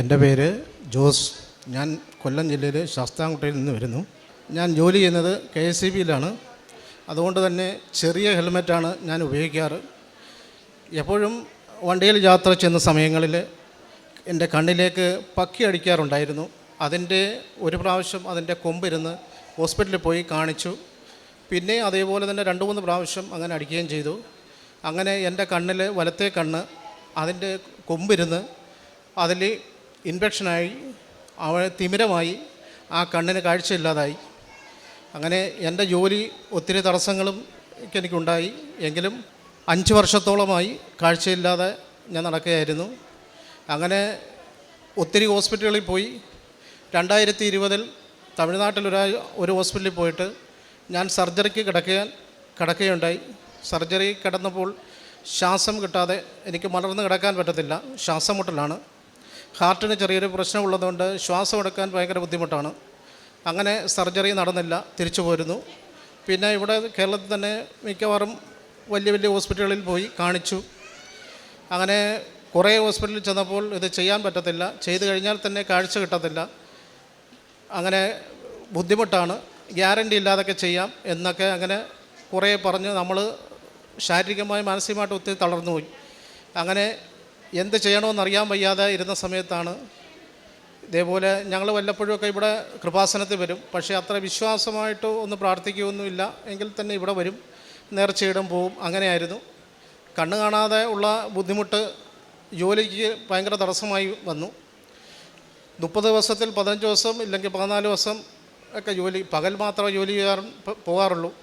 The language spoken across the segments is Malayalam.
എന്റെ പേര് ജോസ്. ഞാൻ കൊല്ലം ജില്ലയിലെ ശാസ്താംകുട്ടയിൽ നിന്ന് വരുന്നു. ഞാൻ ജോലി ചെയ്യുന്നത് കെ എസ് സി ബിയിലാണ്. അതുകൊണ്ട് തന്നെ ചെറിയ ഹെൽമെറ്റാണ് ഞാൻ ഉപയോഗിക്കാറ്. എപ്പോഴും വണ്ടിയിൽ യാത്ര ചെയ്യുന്ന സമയങ്ങളിൽ എന്റെ കണ്ണിലേക്ക് പക്കി അടിക്കാറുണ്ടായിരുന്നു. അതിന്റെ ഒരു പ്രാവശ്യം അതിന്റെ കൊമ്പിരുന്ന് ഹോസ്പിറ്റലിൽ പോയി കാണിച്ചു. പിന്നെ അതേപോലെ തന്നെ രണ്ട് മൂന്ന് പ്രാവശ്യം അങ്ങനെ അടിക്കുകയും ചെയ്തു. അങ്ങനെ എന്റെ കണ്ണിൽ വലത്തെ കണ്ണ് അതിന്റെ കൊമ്പിരുന്ന് അതിൽ ഇൻഫെക്ഷനായി അവ തിമിരമായി ആ കണ്ണിന് കാഴ്ചയില്ലാതായി. അങ്ങനെ എന്റെ ജോലി ഒത്തിരി തടസ്സങ്ങളും എനിക്കുണ്ടായി. എങ്കിലും അഞ്ച് വർഷത്തോളമായി കാഴ്ചയില്ലാതെ ഞാൻ നടക്കുകയായിരുന്നു. അങ്ങനെ ഒത്തിരി ഹോസ്പിറ്റലുകളിൽ പോയി. രണ്ടായിരത്തി ഇരുപതിൽ തമിഴ്നാട്ടിൽ ഒരു ഹോസ്പിറ്റലിൽ പോയിട്ട് ഞാൻ സർജറിക്ക് കിടക്കാൻ കിടക്കുകയുണ്ടായി. സർജറി കിടന്നപ്പോൾ ശ്വാസം കിട്ടാതെ എനിക്ക് മലർന്ന് കിടക്കാൻ പറ്റത്തില്ല. ശ്വാസം മുട്ടലാണ്. ഹാർട്ടിന് ചെറിയൊരു പ്രശ്നമുള്ളതുകൊണ്ട് ശ്വാസം എടുക്കാൻ ഭയങ്കര ബുദ്ധിമുട്ടാണ്. അങ്ങനെ സർജറി നടന്നില്ല തിരിച്ചു പോരുന്നു. പിന്നെ ഇവിടെ കേരളത്തിൽ തന്നെ മിക്കവാറും വലിയ വലിയ ഹോസ്പിറ്റലുകളിൽ പോയി കാണിച്ചു. അങ്ങനെ കുറേ ഹോസ്പിറ്റലിൽ ചെന്നപ്പോൾ ഇത് ചെയ്യാൻ പറ്റത്തില്ല ചെയ്തു കഴിഞ്ഞാൽ തന്നെ കാഴ്ച കിട്ടത്തില്ല. അങ്ങനെ ബുദ്ധിമുട്ടാണ് ഗ്യാരണ്ടി ഇല്ലാതൊക്കെ ചെയ്യാം എന്നൊക്കെ അങ്ങനെ കുറേ പറഞ്ഞ് നമ്മൾ ശാരീരികമായി മാനസികമായിട്ട് ഒത്തിരി തളർന്നു പോയി അങ്ങനെ എന്ത് ചെയ്യണമെന്ന് അറിയാൻ വയ്യാതെ ഇരുന്ന സമയത്താണ്. ഇതേപോലെ ഞങ്ങൾ വല്ലപ്പോഴുമൊക്കെ ഇവിടെ കൃപാസനത്തിൽ വരും. പക്ഷേ അത്ര വിശ്വാസമായിട്ട് ഒന്ന് പ്രാർത്ഥിക്കുകയൊന്നുമില്ല. എങ്കിൽ തന്നെ ഇവിടെ വരും. നേർച്ചയിടം പോവും. അങ്ങനെയായിരുന്നു. കണ്ണു കാണാതെ ഉള്ള ബുദ്ധിമുട്ട് ജോലിക്ക് ഭയങ്കര തടസ്സമായി വന്നു. മുപ്പത് ദിവസത്തിൽ പതിനഞ്ച് ദിവസം ഇല്ലെങ്കിൽ പതിനാല് ദിവസം ഒക്കെ ജോലി പകൽ മാത്രമേ ജോലി ചെയ്യാറ് പോകാറുള്ളൂ.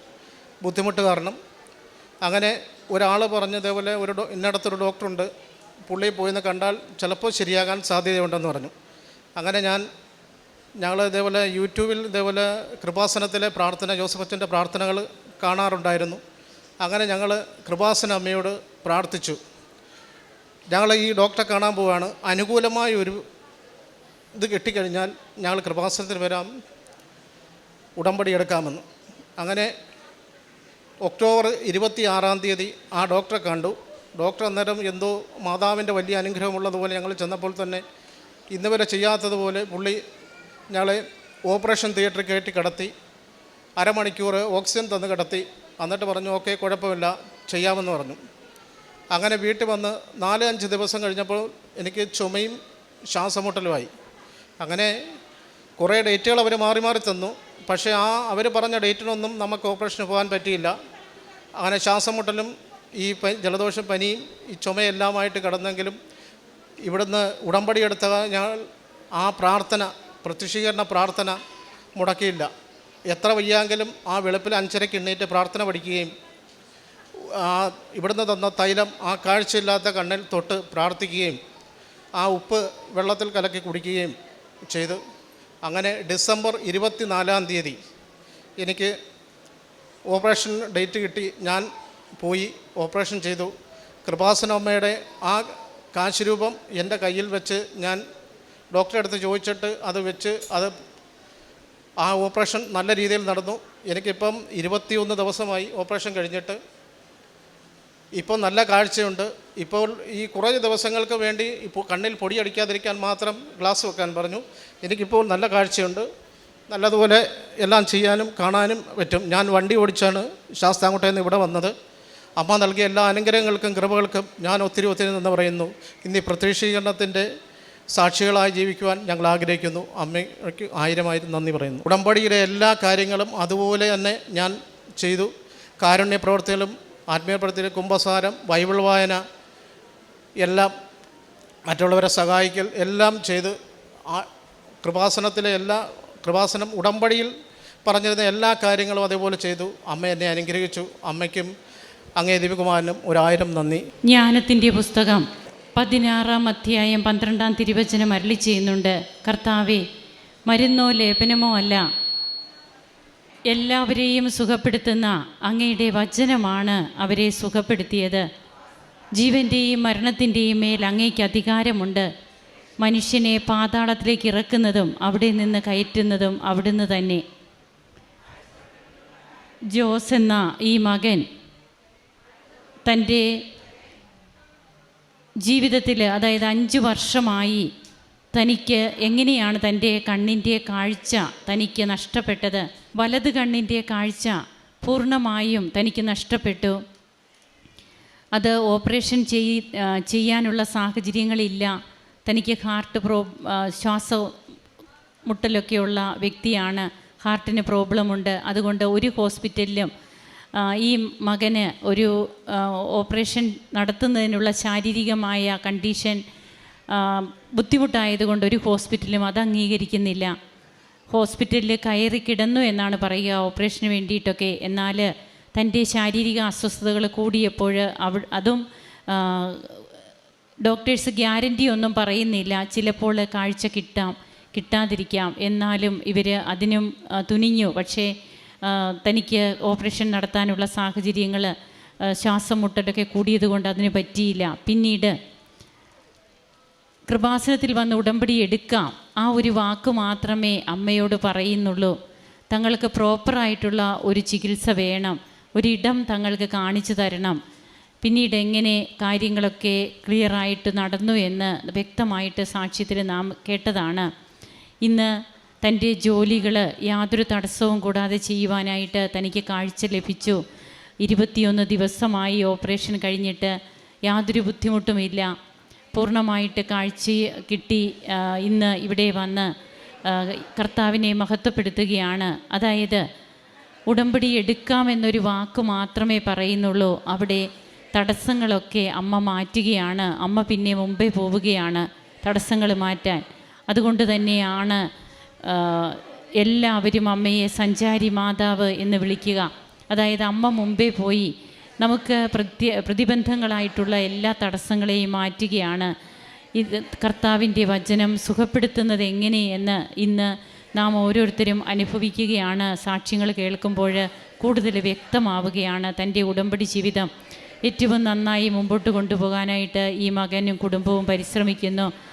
ബുദ്ധിമുട്ട് കാരണം. അങ്ങനെ ഒരാൾ പറഞ്ഞതേപോലെ ഒരു ഇന്നടത്തൊരു ഡോക്ടറുണ്ട്. പുള്ളി പോയിന്ന് കണ്ടാൽ ചിലപ്പോൾ ശരിയാകാൻ സാധ്യതയുണ്ടെന്ന് പറഞ്ഞു. അങ്ങനെ ഞാൻ ഞങ്ങൾ ഇതേപോലെ യൂട്യൂബിൽ ഇതേപോലെ കൃപാസനത്തിലെ പ്രാർത്ഥന ജോസഫ് അച്ഛന്റെ പ്രാർത്ഥനകൾ കാണാറുണ്ടായിരുന്നു. അങ്ങനെ ഞങ്ങൾ കൃപാസന അമ്മയോട് പ്രാർത്ഥിച്ചു. ഞങ്ങൾ ഈ ഡോക്ടറെ കാണാൻ പോവുകയാണ്. അനുകൂലമായ ഒരു ഇത് കിട്ടിക്കഴിഞ്ഞാൽ ഞങ്ങൾ കൃപാസനത്തിൽ വരാം ഉടമ്പടി എടുക്കാമെന്ന്. അങ്ങനെ ഒക്ടോബർ ഇരുപത്തി ആറാം തീയതി ആ ഡോക്ടറെ കണ്ടു. ഡോക്ടർ അന്നേരം എന്തോ മാതാവിന്റെ വലിയ അനുഗ്രഹമുള്ളതുപോലെ ഞങ്ങൾ ചെന്നപ്പോൾ തന്നെ ഇന്ന് വരെ ചെയ്യാത്തതുപോലെ പുള്ളി ഞങ്ങളെ ഓപ്പറേഷൻ തിയേറ്ററിൽ കയറ്റി കിടത്തി അരമണിക്കൂർ ഓക്സിജൻ തന്ന് കിടത്തി എന്നിട്ട് പറഞ്ഞു ഓക്കെ കുഴപ്പമില്ല ചെയ്യാമെന്ന് പറഞ്ഞു. അങ്ങനെ വീട്ടിൽ വന്ന് നാല് അഞ്ച് ദിവസം കഴിഞ്ഞപ്പോൾ എനിക്ക് ചുമയും ശ്വാസമുട്ടലുമായി. അങ്ങനെ കുറേ ഡേറ്റുകൾ അവർ മാറി മാറി തന്നു. പക്ഷേ ആ അവർ പറഞ്ഞ ഡേറ്റിനൊന്നും നമുക്ക് ഓപ്പറേഷന് പോകാൻ പറ്റിയില്ല. അങ്ങനെ ശ്വാസം മുട്ടലും ഈ ജലദോഷം പനിയും ഈ ചുമയെല്ലാമായിട്ട് കടന്നെങ്കിലും ഇവിടുന്ന് ഉടമ്പടി എടുത്ത ഞങ്ങൾ ആ പ്രാർത്ഥന പ്രത്യക്ഷീകരണ പ്രാർത്ഥന മുടക്കിയില്ല. എത്ര വയ്യാങ്കിലും ആ വെളുപ്പിൽ അഞ്ചരയ്ക്ക് എണ്ണീറ്റ് പ്രാർത്ഥന പഠിക്കുകയും ആ ഇവിടുന്ന് തന്ന തൈലം ആ കാഴ്ചയില്ലാത്ത കണ്ണിൽ തൊട്ട് പ്രാർത്ഥിക്കുകയും ആ ഉപ്പ് വെള്ളത്തിൽ കലക്കി കുടിക്കുകയും ചെയ്തു. അങ്ങനെ ഡിസംബർ ഇരുപത്തി നാലാം തീയതി എനിക്ക് ഓപ്പറേഷൻ ഡേറ്റ് കിട്ടി. ഞാൻ പോയി ഓപ്പറേഷൻ ചെയ്തു. കൃപാസനമ്മയുടെ ആ കാശ് രൂപം എന്റെ കയ്യിൽ വെച്ച് ഞാൻ ഡോക്ടറെ അടുത്ത് ചോദിച്ചിട്ട് അത് വെച്ച് അത് ആ ഓപ്പറേഷൻ നല്ല രീതിയിൽ നടന്നു. എനിക്കിപ്പം ഇരുപത്തിയൊന്ന് ദിവസമായി ഓപ്പറേഷൻ കഴിഞ്ഞിട്ട്. ഇപ്പോൾ നല്ല കാഴ്ചയുണ്ട്. ഇപ്പോൾ ഈ കുറേ ദിവസങ്ങൾക്ക് വേണ്ടി ഇപ്പോൾ കണ്ണിൽ പൊടിയടിക്കാതിരിക്കാൻ മാത്രം ഗ്ലാസ് വെക്കാൻ പറഞ്ഞു. എനിക്കിപ്പോൾ നല്ല കാഴ്ചയുണ്ട്. നല്ലതുപോലെ എല്ലാം ചെയ്യാനും കാണാനും പറ്റും. ഞാൻ വണ്ടി ഓടിച്ചാണ് ശാസ്താംകോട്ടയിൽ നിന്ന് ഇവിടെ വന്നത്. അമ്മ നൽകിയ എല്ലാ അനുഗ്രഹങ്ങൾക്കും കൃപകൾക്കും ഞാൻ ഒത്തിരി ഒത്തിരി നിന്ന് പറയുന്നു. ഇന്ന് ഈ പ്രത്യക്ഷീകരണത്തിന്റെ സാക്ഷികളായി ജീവിക്കുവാൻ ഞങ്ങൾ ആഗ്രഹിക്കുന്നു. അമ്മയ്ക്ക് ആയിരമായിരം നന്ദി പറയുന്നു. ഉടമ്പടിയിലെ എല്ലാ കാര്യങ്ങളും അതുപോലെ തന്നെ ഞാൻ ചെയ്തു. കാരുണ്യ പ്രവർത്തികളും ആത്മീയ പ്രവർത്തികൾ കുംഭസാരം ബൈബിൾ വായന എല്ലാം മറ്റുള്ളവരെ സഹായിക്കൽ എല്ലാം ചെയ്ത് കൃപാസനത്തിലെ എല്ലാ കൃപാസനം ഉടമ്പടിയിൽ പറഞ്ഞിരുന്ന എല്ലാ കാര്യങ്ങളും അതേപോലെ ചെയ്തു. അമ്മ എന്നെ അനുഗ്രഹിച്ചു. അമ്മയ്ക്കും അങ്ങേ ദിവികുമാരനും ഒരായിരം നന്ദി. ജ്ഞാനത്തിന്റെ പുസ്തകം പതിനാറാം അധ്യായം പന്ത്രണ്ടാം തിരുവചനം അരളി ചെയ്യുന്നുണ്ട്. കർത്താവെ മരുന്നോ ലേപനമോ അല്ല. എല്ലാവരെയും സുഖപ്പെടുത്തുന്ന അങ്ങയുടെ വചനമാണ് അവരെ സുഖപ്പെടുത്തിയത്. ജീവന്റെയും മരണത്തിന്റെയും മേൽ അങ്ങേക്ക് അധികാരമുണ്ട്. മനുഷ്യനെ പാതാളത്തിലേക്ക് ഇറക്കുന്നതും അവിടെ നിന്ന് കയറ്റുന്നതും അവിടുന്ന് തന്നെ. ജോസ് എന്ന ഈ മകൻ തന്റെ ജീവിതത്തിൽ അതായത് അഞ്ച് വർഷമായി തനിക്ക് എങ്ങനെയാണ് തന്റെ കണ്ണിന്റെ കാഴ്ച തനിക്ക് നഷ്ടപ്പെട്ടത്? വലത് കണ്ണിന്റെ കാഴ്ച പൂർണമായും തനിക്ക് നഷ്ടപ്പെട്ടു. അത് ഓപ്പറേഷൻ ചെയ് ചെയ്യാനുള്ള സാഹചര്യങ്ങളില്ല. തനിക്ക് ഹാർട്ട് പ്രോ ശ്വാസ മുട്ടലൊക്കെയുള്ള വ്യക്തിയാണ്. ഹാർട്ടിന് പ്രോബ്ലമുണ്ട്. അതുകൊണ്ട് ഒരു ഹോസ്പിറ്റലിലും ഈ മകന് ഒരു ഓപ്പറേഷൻ നടത്തുന്നതിനുള്ള ശാരീരികമായ കണ്ടീഷൻ ബുദ്ധിമുട്ടായതുകൊണ്ട് ഒരു ഹോസ്പിറ്റലും അത് അംഗീകരിക്കുന്നില്ല. ഹോസ്പിറ്റലിൽ കയറി കിടന്നു എന്നാണ് പറയുക ഓപ്പറേഷന് വേണ്ടിയിട്ടൊക്കെ. എന്നാൽ തന്റെ ശാരീരിക അസ്വസ്ഥതകൾ കൂടിയപ്പോൾ അവ അതും ഡോക്ടേഴ്സ് ഗ്യാരണ്ടി ഒന്നും പറയുന്നില്ല. ചിലപ്പോൾ കാഴ്ച കിട്ടാം കിട്ടാതിരിക്കാം. എന്നാലും ഇവർ അതിനും തുനിഞ്ഞു. പക്ഷേ തനിക്ക് ഓപ്പറേഷൻ നടത്താനുള്ള സാഹചര്യങ്ങൾ ശ്വാസം മുട്ടലൊക്കെ കൂടിയതുകൊണ്ട് അതിന് പറ്റിയില്ല. പിന്നീട് കൃപാസനത്തിൽ വന്ന് ഉടമ്പടി എടുക്കാം. ആ ഒരു വാക്ക് മാത്രമേ അമ്മയോട് പറയുന്നുള്ളൂ. തങ്ങൾക്ക് പ്രോപ്പറായിട്ടുള്ള ഒരു ചികിത്സ വേണം. ഒരിടം തങ്ങൾക്ക് കാണിച്ചു തരണം. പിന്നീട് എങ്ങനെ കാര്യങ്ങളൊക്കെ ക്ലിയറായിട്ട് നടന്നു എന്ന് വ്യക്തമായിട്ട് സാക്ഷ്യത്തിൽ നാം കേട്ടതാണ്. ഇന്ന് തന്റെ ജോലികൾ യാതൊരു തടസ്സവും കൂടാതെ ചെയ്യുവാനായിട്ട് തനിക്ക് കാഴ്ച ലഭിച്ചു. ഇരുപത്തിയൊന്ന് ദിവസമായി ഓപ്പറേഷൻ കഴിഞ്ഞിട്ട് യാതൊരു ബുദ്ധിമുട്ടുമില്ല. പൂർണമായിട്ട് കാഴ്ച കിട്ടി ഇന്ന് ഇവിടെ വന്ന് കർത്താവിനെ മഹത്വപ്പെടുത്തുകയാണ്. അതായത് ഉടമ്പടി എടുക്കാമെന്നൊരു വാക്ക് മാത്രമേ പറയുന്നുള്ളൂ. അവിടെ തടസ്സങ്ങളൊക്കെ അമ്മ മാറ്റുകയാണ്. അമ്മ പിന്നെ മുമ്പേ പോവുകയാണ് തടസ്സങ്ങൾ മാറ്റാൻ. അതുകൊണ്ട് തന്നെയാണ് എല്ലാവരും അമ്മയെ സഞ്ചാരി മാതാവ് എന്ന് വിളിക്കുക. അതായത് അമ്മ മുമ്പേ പോയി നമുക്ക് പ്രത്യ പ്രതിബന്ധങ്ങളായിട്ടുള്ള എല്ലാ തടസ്സങ്ങളെയും മാറ്റുകയാണ്. ഇത് കർത്താവിന്റെ വചനം സുഖപ്പെടുത്തുന്നത് എങ്ങനെയെന്ന് ഇന്ന് നാം ഓരോരുത്തരും അനുഭവിക്കുകയാണ്. സാക്ഷ്യങ്ങൾ കേൾക്കുമ്പോൾ കൂടുതൽ വ്യക്തമാവുകയാണ് തന്റെ ഉടമ്പടി ജീവിതം. ഏറ്റവും നന്നായി മുമ്പോട്ട് കൊണ്ടുപോകാനായിട്ട് ഈ മകനും കുടുംബവും പരിശ്രമിക്കുന്നു.